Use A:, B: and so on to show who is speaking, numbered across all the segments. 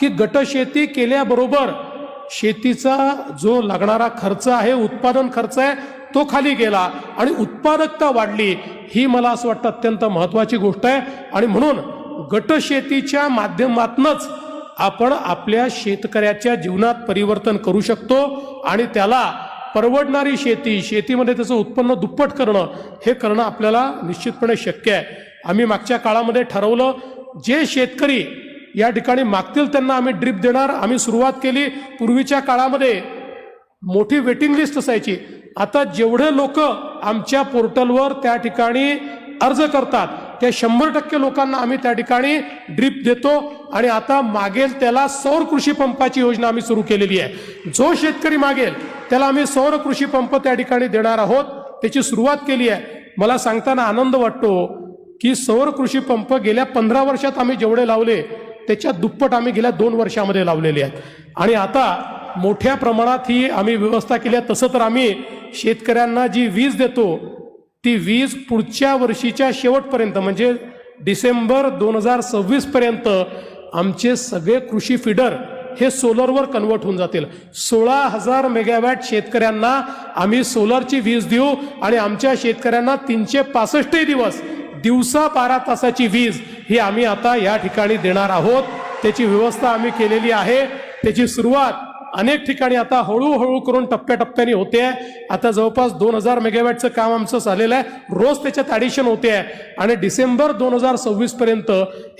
A: की गटशेती केल्याबरोबर शेतीचा जो लागणारा खर्च आहे उत्पादन खर्च आहे तो खाली गेला आणि उत्पादकता वाढली ही मला असं वाटतं अत्यंत महत्त्वाची गोष्ट आहे. आणि म्हणून गटशेतीच्या माध्यमातूनच आपण आपल्या शेतकऱ्याच्या जीवनात परिवर्तन करू शकतो आणि त्याला परवडणारी शेती शेतीमध्ये त्याचं उत्पन्न दुप्पट करणं हे करणं आपल्याला निश्चितपणे शक्य आहे. आम्ही मागच्या काळामध्ये ठरवलं जे शेतकरी या ठिकाणी मागतील त्यांना आम्ही ड्रीप देणार. आम्ही सुरुवात केली पूर्वीच्या काळामध्ये. मोठी वेटिंग लिस्ट असायची. आता जेवढे लोक आमच्या पोर्टलवर त्या ठिकाणी अर्ज करतात त्या शंभर टक्के लोकांना आम्ही त्या ठिकाणी ड्रीप देतो आणि आता मागेल त्याला सौर कृषी पंपाची योजना आम्ही सुरू केलेली आहे. जो शेतकरी मागेल त्याला आम्ही सौर कृषी पंप त्या ठिकाणी देणार आहोत. त्याची सुरुवात केली आहे. मला सांगताना आनंद वाटतो की सौर कृषी पंप गेल्या पंधरा वर्षात आम्ही जेवढे लावले त्याच्या दुप्पट आम्ही गेल्या दोन वर्षामध्ये लावलेले आहेत. आणि आता मोठ्या प्रमाणात ही आम्ही व्यवस्था केली आहे. तसं तर आम्ही शेतकऱ्यांना जी वीज देतो ती वीज पुढच्या वर्षीच्या शेवटपर्यंत म्हणजे डिसेंबर दोन हजार सव्वीसपर्यंत आमचे सगळे कृषी फिडर हे सोलरवर कन्वर्ट होऊन जातील. सोळा हजार मेगावॅट शेतकऱ्यांना आम्ही सोलरची वीज देऊ आणि आमच्या शेतकऱ्यांना तीनशे पासष्टही दिवस दिवसा बारा तासाची वीज ही आम्ही आता या ठिकाणी देणार आहोत. त्याची व्यवस्था आम्ही केलेली आहे. त्याची सुरुवात अनेक ठिकाणी आता हळूहळू करून टप्प्याटप्प्याने होते. आहे आता जवळपास दोन हजार मेगावॅटचं काम आमचं झालेलं आहे. रोज त्याच्यात ॲडिशन होते. आहे आणि डिसेंबर दोन हजार सव्वीस पर्यंत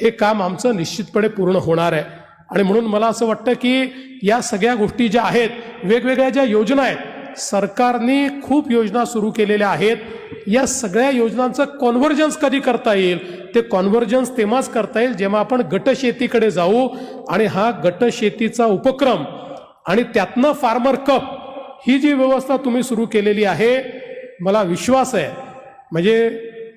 A: हे काम आमचं निश्चितपणे पूर्ण होणार आहे. आणि म्हणून मला असं वाटतं की या सगळ्या गोष्टी ज्या आहेत वेगवेगळ्या ज्या योजना आहेत सरकारने खूप योजना सुरू केलेल्या आहेत. या सगळ्या योजनांचं कॉन्व्हर्जन्स कधी करता येईल? ते कॉन्व्हर्जन्स तेव्हाच करता येईल जेव्हा आपण गटशेतीकडे जाऊ आणि हा गटशेतीचा उपक्रम आणि त्यातनं फार्मर कप ही जी व्यवस्था तुम्ही सुरू केलेली आहे मला विश्वास आहे. म्हणजे